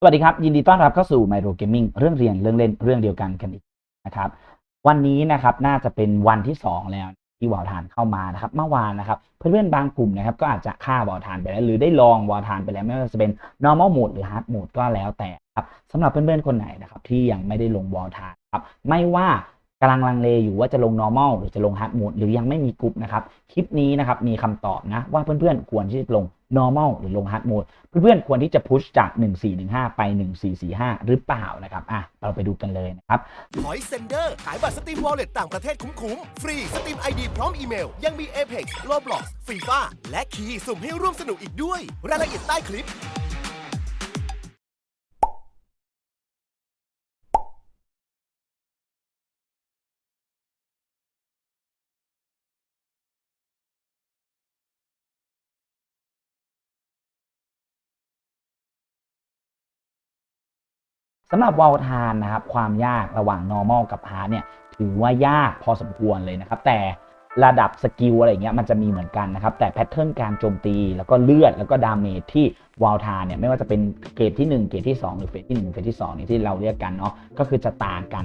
สวัสดีครับ ยินดีต้อนรับเข้าสู่ Micro Gaming เรื่องเรียนเรื่องเล่นเรื่องเดียวกันกันอีกนะครับ วันนี้นะครับน่าจะเป็นวันที่ 2 แล้วที่วอลทานเข้ามานะครับ เมื่อวานนะครับเพื่อนๆบางกลุ่มนะครับ ก็อาจจะฆ่าวอลทานไปแล้ว หรือได้ลองวอลทานไปแล้วไม่ว่าจะเป็น normal mode หรือ hard mode ก็แล้วแต่ครับสำหรับเพื่อนๆคนไหนนะครับที่ยังไม่ได้ลงวอลทานครับไม่ว่า กำลังลังเลอยู่ว่าจะลง normal หรือจะลง hard mode หรือยังไม่มีกลุ่มนะครับ คลิปนี้นะครับมีคำตอบนะว่าเพื่อนๆ ควรที่จะลง normal หรือลง hard mode เพื่อนๆ ควรที่จะพุชจาก 1415 ไป 1445 หรือเปล่านะครับอะเราไปดูกันเลยนะครับหอยเซนเดอร์ขายบัตรสตรีมวอลเล็ตต่างประเทศคุ้มๆ ฟรีสตรีมไอดีพร้อมอีเมล ยังมี Apex Roblox FIFA และคีย์สุ่มให้ร่วมสนุกอีกด้วย รายละเอียดใต้คลิป สำหรับวอลทานนะครับความยากระหว่าง normal กับ hard เนี่ยถือว่ายากพอสมควรเลยนะครับ แต่ระดับสกิลอะไรเงี้ยมันจะมีเหมือนกันนะครับ แต่แพทเทิร์นการโจมตีแล้วก็เลือดแล้วก็ดาเมจที่วอลทานเนี่ยไม่ว่าจะเป็นเกรดที่ 1 เกรดที่ 2 หรือเฟสที่1เฟสที่2นี่ที่เราเรียกกันเนาะก็คือจะต่างกัน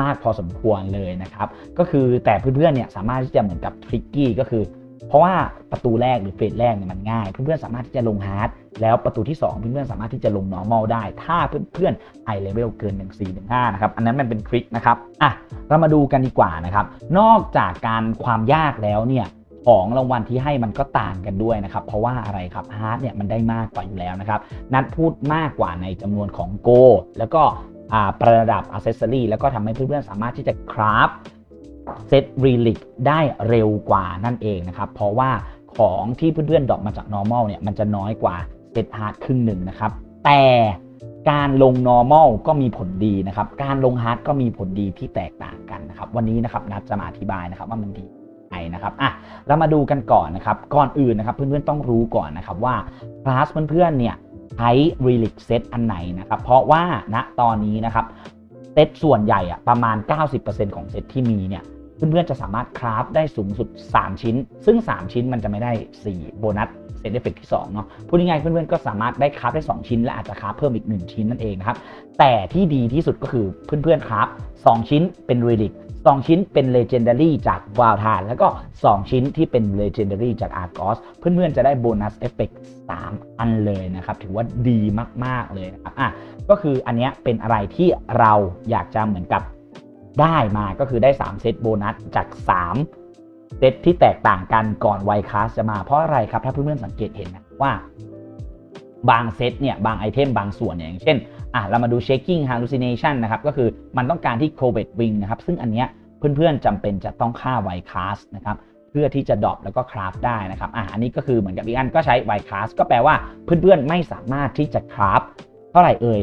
มากพอสมควรเลยนะครับ ก็คือแต่เพื่อนๆเนี่ยสามารถที่จะเหมือนกับทริกกี้ก็คือ เพราะว่าประตูแรกหรือเฟสแรกเนี่ยมันง่ายเพื่อนๆสามารถที่จะลงฮาร์ดแล้วประตูที่ 2 เพื่อนๆสามารถที่จะลง normal ได้ ถ้าเพื่อนๆไอเลเวลเกิน 1 4 1 5 นะครับ อันนั้นมันเป็นทริคนะครับอะเรามาดูกันดีกว่านะครับ นอกจากการความยากแล้วเนี่ยของรางวัลที่ให้มันก็ต่างกันด้วยนะครับ เพราะว่าอะไรครับฮาร์ดเนี่ยมันได้มากกว่าอยู่แล้วนะครับ นัดพูดมากกว่าในจำนวนของโก แล้วก็อ่าประดับอ c เซสซอรีแล้วก็ทำให้เพื่อนๆสามารถที่จะคราฟ เซตรีลิกได้เร็วกว่านั่นเองนะครับ เพราะว่าของที่เพื่อนๆดรอปมาจาก normal เนี่ยมันจะน้อยกว่าเซตฮาร์ดครึ่งหนึ่งนะครับ แต่การลง normal ก็มีผลดีนะครับ การลง hard ก็มีผลดีที่แตกต่างกันนะครับ วันนี้นะครับนัดจะมาอธิบายนะครับว่ามันดีไงนะครับอะเรามาดูกันก่อนนะครับ ก่อนอื่นนะครับเพื่อนๆต้องรู้ก่อนนะครับว่าคลาสเพื่อนๆเนี่ยใช้ relic set อันไหนนะครับ เพราะว่าณตอนนี้นะครับเซตส่วนใหญ่อะประมาณ 90%ของเซตที่มีเนี่ย เพื่อนๆจะสามารถคราฟได้สูงสุด 3 ชิ้น ซึ่ง 3 ชิ้นมันจะไม่ได้ 4 โบนัสเซตเอฟเฟกที่2เนาะพูดง่ายๆเพื่อนๆก็สามารถได้คราฟได้ 2 ชิ้น และอาจจะคราฟเพิ่มอีก 1 ชิ้นนั่นเองนะครับแต่ที่ดีที่สุดก็คือเพื่อนๆคราฟ2ชิ้นเป็น Relic 2ชิ้นเป็น Legendary จากวาลทาน แล้วก็ 2 ชิ้นที่เป็น Legendary จาก Argos เพื่อนๆ จะได้โบนัสเอฟเฟกต์3อันเลยนะครับ ถือว่าดีมากๆเลยนะครับอะก็คืออันนี้เป็นอะไรที่เราอยากจะเหมือนกับ ได้มาก็คือได้ 3 เซตโบนัสจาก 3 เซตที่แตกต่างกันก่อนไวคลาสจะมาเพราะอะไรครับ ถ้าเพื่อนๆสังเกตเห็นนะว่า บางเซตเนี่ยบางไอเทมบางส่วนเนี่ยอย่างเช่นอะเรามาดู shaking hallucination นะครับก็คือมันต้องการที่ covert wing นะครับซึ่งอันเนี้ยเพื่อนๆจำเป็นจะต้องฆ่าไวคลาสนะครับเพื่อที่จะดรอปแล้วก็คราฟได้นะครับอะอันนี้ก็คือเหมือนกับอีกอันก็ใช้ไวคลาสก็แปลว่าเพื่อนๆไม่สามารถที่จะคราฟเท่าไหร่เอ่ย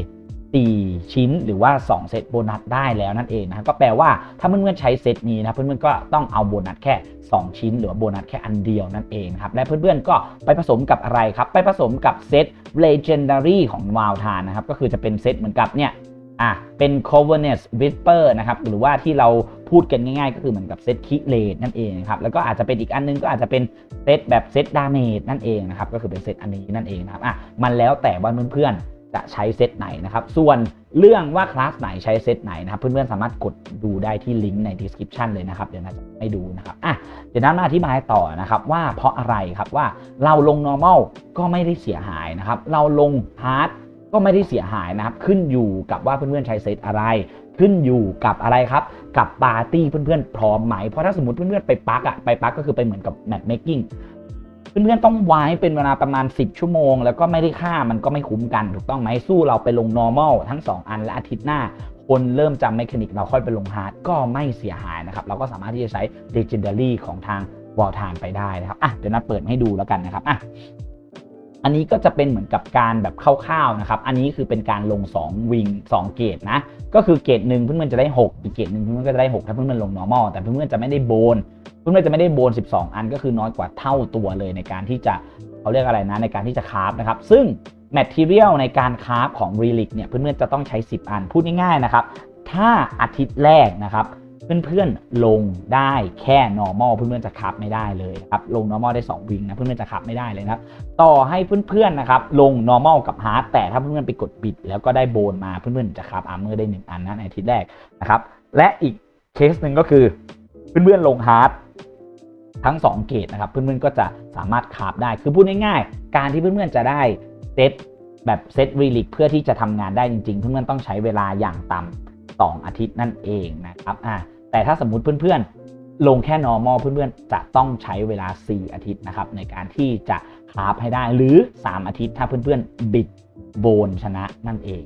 4 ชิ้นหรือว่า 2 เซตโบนัสได้แล้วนั่นเองนะครับก็แปลว่าถ้าเพื่อนๆใช้เซตนี้นะเพื่อนๆก็ต้องเอาโบนัสแค่ 2 ชิ้น หรือโบนัสแค่อันเดียวนั่นเองครับและเพื่อนๆก็ไปผสมกับอะไรครับ ไปผสมกับเซต Legendary ของวาวทานนะครับก็คือจะเป็นเซตเหมือนกับเนี่ยอะเป็น c o v e r n e s s Whisper นะครับหรือว่าที่เราพูดกันง่ายๆ ก็คือเหมือนกับเซตคิเลดนั่นเองครับแล้วก็อาจจะเป็นอีกอันนึงก็อาจจะเป็นเซตแบบเซตดาเมจนั่นเองนะครับก็คือเป็นเซตอันนี้นั่นเองนะครับอะมันแล้วแต่ว่าเพื่อนๆ จะใช้เซตไหนนะครับ ส่วนเรื่องว่าคลาสไหนใช้เซตไหนนะครับ เพื่อนๆสามารถกดดูได้ที่ลิงก์ใน description เลยนะครับ เดี๋ยวนะจะให้ดูนะครับอะเดี๋ยวน้ามาอธิบายต่อนะครับว่าเพราะอะไรครับว่าเราลง normal ก็ไม่ได้เสียหายนะครับ เราลง hard ก็ไม่ได้เสียหายนะครับ ขึ้นอยู่กับว่าเพื่อนๆใช้เซตอะไร ขึ้นอยู่กับอะไรครับ กับปาร์ตี้เพื่อนๆพร้อมไหม เพราะถ้าสมมติเพื่อนๆไปปักอะไปปักก็คือไปเหมือนกับ match making เพื่อนๆต้องไว้เป็นเวลาประมาณ 10 ชั่วโมง แล้วก็ไม่ได้ค่ามันก็ไม่คุ้มกันถูกต้องไหมสู้เราไปลง normal ทั้ง 2 อันและอาทิตย์หน้า คนเริ่มจำเมคานิกเราค่อยไปลง hard ก็ไม่เสียหายนะครับ เราก็สามารถที่จะใช้ legendary ของทางวอลทานไปได้นะครับอะเดี๋ยวนัดเปิดให้ดูแล้วกันนะครับอะ อันนี้ก็จะเป็นเหมือนกับการแบบคร่าวๆนะครับ อันนี้คือเป็นการลง 2 วิง 2 เกรดนะ ก็คือเกรดหนึ่งเพื่อนๆจะได้ 6 อีกเกรดหนึ่งเพื่อนๆก็จะได้ 6 ถ้าเพื่อนๆลง normal แต่เพื่อนๆจะไม่ได้โบน เพื่อนๆจะไม่ได้โบน 12 อันก็คือน้อยกว่าเท่าตัวเลยในการที่จะเขาเรียกอะไรนะในการที่จะคราฟนะครับ ซึ่ง Material ในการคราฟของ Relic เนี่ยเพื่อนๆจะต้องใช้ 10 อัน พูดง่ายๆนะครับ ถ้าอาทิตย์แรกนะครับ เพื่อนๆลงได้แค่ normal เพื่อนๆจะคับไม่ได้เลยนะครับลง normal ได้2วิงนะเพื่อนๆจะคับไม่ได้เลยนะครับต่อให้เพื่อนๆนะครับลง normal กับ hard แต่ถ้าเพื่อนๆไปกดปิด แล้วก็ได้โบนมาเพื่อนๆจะคับ armor ได้ 1 อันนะในอาทิตย์แรกนะครับและอีกเคสหนึ่งก็คือเพื่อนๆลง hard ทั้ง 2 เกรดนะครับเพื่อนๆก็จะสามารถคาบได้คือพูดง่ายๆ การที่เพื่อนๆจะได้เซตแบบเซตรีลิกเพื่อที่จะทำงานได้จริงๆ เพื่อนๆต้องใช้เวลาอย่างต่ำ 2 อาทิตย์นั่นเองนะครับอ่าแต่ถ้าสมมุติเพื่อนๆ ลงแค่ normal เพื่อนๆ จะต้องใช้เวลา 4 อาทิตย์นะครับในการที่จะคาบให้ได้หรือ 3 อาทิตย์ถ้าเพื่อนๆ บิดโบนชนะนั่นเอง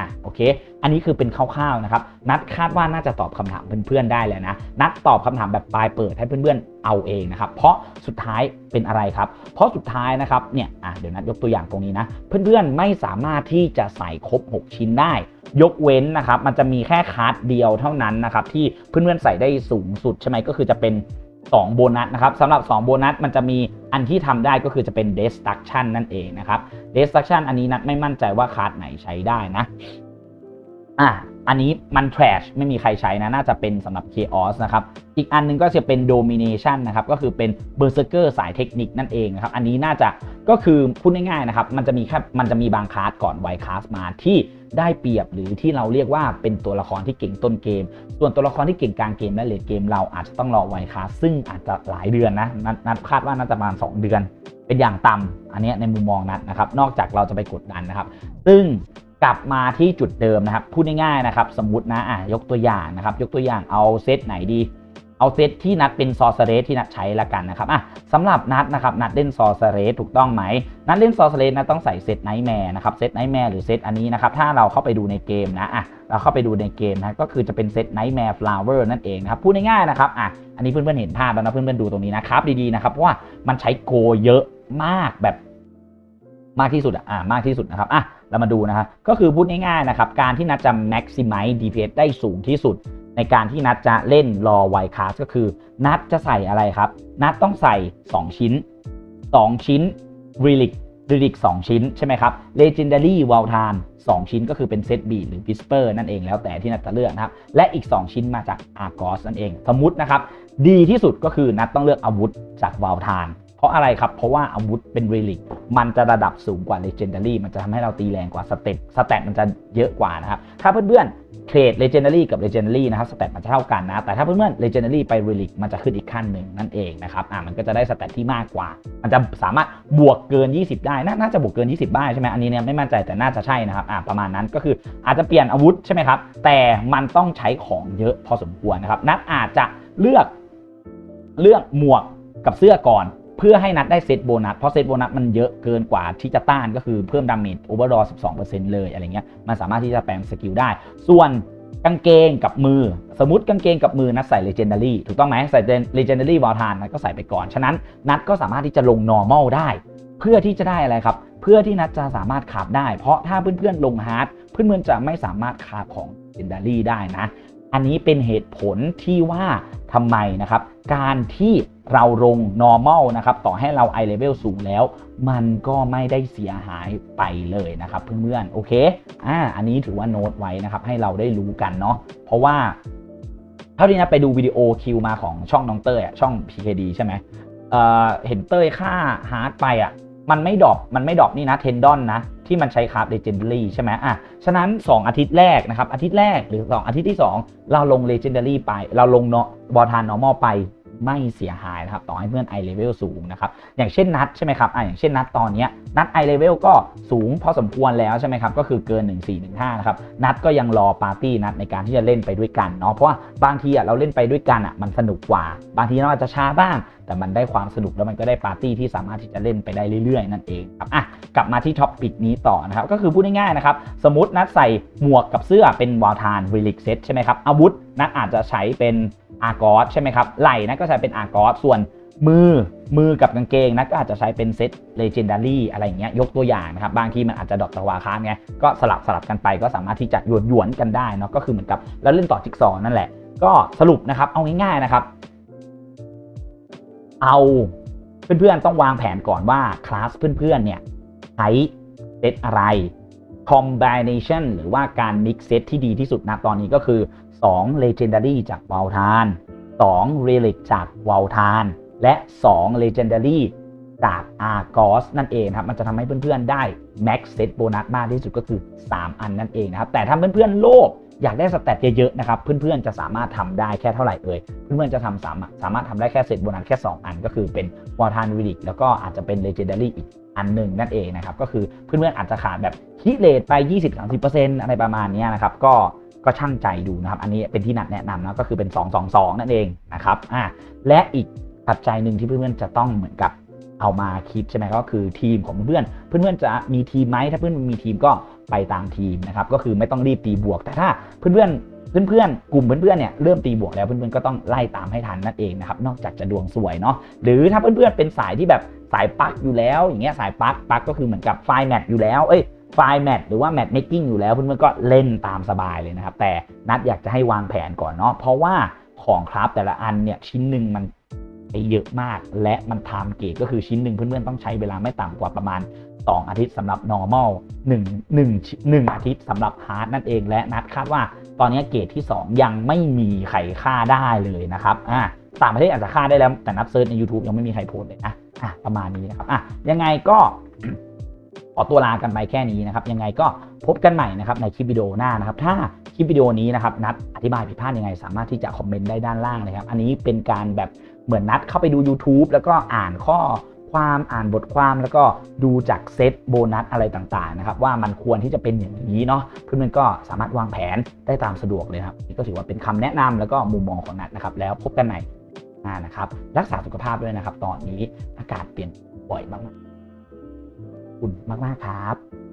อะโอเค อันนี้คือเป็นคร่าวๆนะครับ นัดคาดว่าน่าจะตอบคำถามเพื่อนๆได้เลยนะ นัดตอบคำถามแบบปลายเปิดให้เพื่อนๆเอาเองนะครับ เพราะสุดท้ายเป็นอะไรครับ เพราะสุดท้ายนะครับเนี่ยอะเดี๋ยวนัดยกตัวอย่างตรงนี้นะ เพื่อนๆไม่สามารถที่จะใส่ครบ 6 ชิ้นได้ ยกเว้นนะครับ มันจะมีแค่คาร์ดเดียวเท่านั้นนะครับที่เพื่อนๆใส่ได้สูงสุดใช่ไหมก็คือจะเป็น 2 โบนัสนะครับสำหรับ 2 โบนัสมันจะมีอันที่ทำได้ก็คือจะเป็น destruction นั่นเองนะครับ destruction อันนี้นัดไม่มั่นใจว่าคาร์ดไหนใช้ได้นะอะอันนี้มัน trash ไม่มีใครใช้นะ น่าจะเป็นสำหรับ chaos นะครับ อีกอันหนึงก็จะเป็น domination นะครับ ก็คือเป็น berserker สายเทคนิคนั่นเองนะครับ อันนี้น่าจะก็คือพูดง่ายๆนะครับ มันจะมีแค่ มันจะมีบางคลาสก่อนไวคลาสมาที่ ได้เปรียบหรือที่เราเรียกว่าเป็นตัวละครที่เก่งต้นเกม ส่วนตัวละครที่เก่งกลางเกมและเลดเกม เราอาจจะต้องรอไวคาซึ่งอาจจะหลายเดือนนะน,นัดคาดว่าน่าจะประมาณ2เดือน เป็นอย่างต่ำอันนี้ในมุมมองนัดนะครับ นอกจากเราจะไปกดดันนะครับ ซึ่งกลับมาที่จุดเดิมนะครับ พูดง่ายๆนะครับ สมมตินะอะยกตัวอย่างนะครับ ยกตัวอย่างเอาเซตไหนดี เอาเซตที่นัดเป็นซอสเรสที่นัดใช้ละกันนะครับอะสำหรับนัดนะครับนัดเล่นซอสเรสถูกต้องไหมนัดเล่นซอสเรสนะต้องใส่เซตไนท์แมร์นะครับเซตไนท์แมร์หรือเซตอันนี้นะครับถ้าเราเข้าไปดูในเกมนะอะเราเข้าไปดูในเกมนะก็คือจะเป็นเซตไนท์แมร์ฟลาวเวอร์นั่นเองนะครับพูดง่ายๆนะครับอะอันนี้เพื่อนๆเห็นภาพแล้วนะเพื่อนๆดูตรงนี้นะครับดีๆนะครับเพราะว่ามันใช้โกเยอะมากแบบมากที่สุดอะอ่ามากที่สุดนะครับอะเรามาดูนะครับก็คือพูดง่ายๆนะครับการที่นัดจะ maximize DPS ได้สูงที่สุด ในการที่นัดจะเล่นรอไวคาสก็คือ นัดจะใส่อะไรครับ นัดต้องใส่ 2 ชิ้น 2 ชิ้น relic relic 2ชิ้นใช่ไหมครับ legendary w a l t a n 2ชิ้นก็คือเป็นเซตบีหรือ whisper นั่นเองแล้วแต่ที่นัดจะเลือกนะครับ และอีก 2 ชิ้นมาจาก argos นั่นเอง สมมุตินะครับ ดีที่สุดก็คือนัดต้องเลือกอาวุธจาก w a l t a n เพราะอะไรครับ เพราะว่าอาวุธเป็น relic มันจะระดับสูงกว่า legendary มันจะทำให้เราตีแรงกว่าสเต็ปสเตตมันจะเยอะกว่านะครับ ถ้าเพื่อนๆเทรด legendary กับ legendary นะครับสเตตมันจะเท่ากันนะ แต่ถ้าเพื่อนๆ legendary ไป relic มันจะขึ้นอีกขั้นหนึ่งนั่นเองนะครับอ่ามันก็จะได้สเตตที่มากกว่า มันจะสามารถบวกเกิน 20 ได้น,น่าจะบวกเกิน 20 ได้ใช่ไหมอันนี้เนี่ยไม่มั่นใจแต่น่าจะใช่นะครับอ่าประมาณนั้นก็คืออาจจะเปลี่ยนอาวุธใช่ไหมครับแต่มันต้องใช้ของเยอะพอสมควรนะครับนัดอาจจะเลือกเลือกหมวกกับเสื้อก่อน เพื่อให้นัดได้เซตโบนัส เพราะเซตโบนัสมันเยอะเกินกว่าที่จะต้านก็คือเพิ่มดาเมจโอเวอร์ดอ12%เลยอะไรเงี้ยมันสามารถที่จะแปลงสกิลได้ ส่วนกางเกงกับมือ สมมติกางเกงกับมือนัดใส่ Legendary ถูกต้องไหมใส่ Legendary w a l t a n นัดก็ใส่ไปก่อน ฉะนั้นนัดก็สามารถที่จะลง normal ได้ เพื่อที่จะได้อะไรครับ เพื่อที่นัดจะสามารถขับได้ เพราะถ้าเพื่อนๆลงฮาร์ดเพื่อนๆจะไม่สามารถขับของ Legendary ได้นะ อันนี้เป็นเหตุผลที่ว่าทำไมนะครับ การที่ เราลง normal นะครับ ต่อให้เรา i level สูงแล้ว มันก็ไม่ได้เสียหายไปเลยนะครับเพื่อนๆ โอเค อ่า อันนี้ถือว่าโน้ตไว้นะครับ ให้เราได้รู้กันเนาะ เพราะว่า เท่าที่นะไปดูวิดีโอคิวมาของช่องน้องเต้ยอะช่อง PKD ใช่ไหมเอ่อ เห็นเต้ยค่าฮาร์ดไปอะ มันไม่ดรอป มันไม่ดรอปนี่นะ เทนดอนนะ ที่มันใช้คราฟ Legendary ใช่ไหมอะ ฉะนั้น 2 อาทิตย์แรกนะครับ อาทิตย์แรกหรือ 2 อาทิตย์ที่ 2 เราลง Legendary ไป เราลงเนาะบอทาน normal ไป ไม่เสียหายนะครับต่อให้เพื่อน i level สูงนะครับอย่างเช่นนัดใช่ไหมครับอะอย่างเช่นนัดตอนนี้นัด i level ก็สูงพอสมควรแล้วใช่ไหมครับก็คือเกิน 1 4 1 5นะครับนัดก็ยังรอปาร์ตี้นัดในการที่จะเล่นไปด้วยกันเนาะเพราะว่าบางทีอะเราเล่นไปด้วยกันอะมันสนุกกว่า บางทีเราอาจจะช้าบ้าง แต่มันได้ความสนุกแล้วมันก็ได้ปาร์ตี้ที่สามารถที่จะเล่นไปได้เรื่อยๆ นั่นเองครับอะกลับมาที่ท็อปปิกนี้ต่อนะครับก็คือพูดง่ายๆนะครับสมมตินัดใส่หมวกกับเสื้อเป็นวาลทานวิลิกเซตใช่ไหมครับอาวุธนัดอาจจะใช้เป็น อาร์กอสใช่ไหมครับไหล่นัดก็ใช้เป็นอาร์กอสส่วนมือมือกับกางเกงนัดก็อาจจะใช้เป็นเซตเลเจนดารี่อะไรอย่างเงี้ยยกตัวอย่างนะครับบางทีมันอาจจะดอทตะวาคานไงก็สลับสลับกันไปก็สามารถที่จะหยวนหยวนกันได้เนาะก็คือเหมือนกับแล้วเล่นต่อจิ๊กซอนั่นแหละ ก็สรุปนะครับเอาง่ายๆนะครับ เอาเพื่อนๆต้องวางแผนก่อนว่าคลาสเพื่อนๆเนี่ยใช้เซตอะไร combination หรือว่าการ mix set ที่ดีที่สุดนะตอนนี้ก็คือ 2 legendary จากว a ลทาน 2 relic จากว a ลทาน และ 2 legendary จาก Argos นั่นเองครับ มันจะทำให้เพื่อนๆ ได้ max set โบนัสมากที่สุดก็คือ 3 อันนั่นเองนะครับ แต่ถ้าเพื่อนๆ โลภอยากได้สแตทเยอะๆนะครับ เพื่อนๆ จะสามารถทำได้แค่เท่าไหร่เอ่ย เพื่อนๆ จะทำสามารถสามารถทำได้แค่เซตโบนัสแค่ 2 อัน ก็คือเป็นวอลทานวิลิกแล้วก็อาจจะเป็น legendary อีกอันหนึ่งนั่นเองนะครับ ก็คือเพื่อนๆ อาจจะขาดแบบคิเลทไป 20-30%อะไรประมาณนี้นะครับ ก็ ก็ช่างใจดูนะครับ อันนี้เป็นที่นัดแนะนำนะก็คือเป็น 222 นั่นเองนะครับอ่าและอีกปัจจัยหนึ่งที่เพื่อนๆจะต้องเหมือนกับเอามาคิดใช่ไหมก็คือทีมของเพื่อนเพื่อนๆจะมีทีมไหมถ้าเพื่อนมีทีมก็ไปตามทีมนะครับก็คือไม่ต้องรีบตีบวก แต่ถ้าเพื่อนๆเพื่อนๆกลุ่มเพื่อนๆเนี่ยเริ่มตีบวกแล้วเพื่อนๆก็ต้องไล่ตามให้ทันนั่นเองนะครับนอกจากจะดวงสวยเนาะหรือถ้าเพื่อนๆเป็นสายที่แบบสายปักอยู่แล้ว อย่างเงี้ยสายปักปักก็คือเหมือนกับไฟแมทอยู่แล้วเอ้ย ไฟล์แมทหรือว่าแมทเมคกิ้งอยู่แล้วเพื่อนๆก็เล่นตามสบายเลยนะครับ แต่นัดอยากจะให้วางแผนก่อนเนาะเพราะว่าของคราฟแต่ละอันเนี่ยชิ้นหนึ่งมันไปเยอะมาก และมันไทม์เกตก็คือชิ้นหนึ่งเพื่อนๆต้องใช้เวลาไม่ต่ำกว่าประมาณ 2 อาทิตย์สำหรับ normal 1 1 1อาทิตย์สำหรับ hard นั่นเอง และนัดคาดว่าตอนนี้เกรดที่ 2 ยังไม่มีใครฆ่าได้เลยนะครับอ่าต่างประเทศอาจจะฆ่าได้แล้วแต่นับเซิร์ชใน YouTube ยังไม่มีใครโพสเลยนะอะประมาณนี้นะครับอะยังไงก็ อตัวลากันไปแค่นี้นะครับ ยังไงก็พบกันใหม่นะครับในคลิปวิดีโอหน้านะครับ ถ้าคลิปวิดีโอนี้นะครับนัดอธิบายผิดพลาดยังไง สามารถที่จะคอมเมนต์ได้ด้านล่างเลยครับ อันนี้เป็นการแบบเหมือนนัดเข้าไปดู YouTube แล้วก็อ่านข้อความอ่านบทความแล้วก็ดูจากเซตโบนัสอะไรต่างๆนะครับว่ามันควรที่จะเป็นอย่างนี้เนาะเพื่อนๆก็สามารถวางแผนได้ตามสะดวกเลยครับนี่ก็ถือว่าเป็นคำแนะนำแล้วก็มุมมองของนัดนะครับ แล้วพบกันใหม่หน้านะครับรักษาสุขภาพด้วยนะครับ ตอนนี้อากาศเปลี่ยนบ่อยมากๆ อบคุณมากๆครับ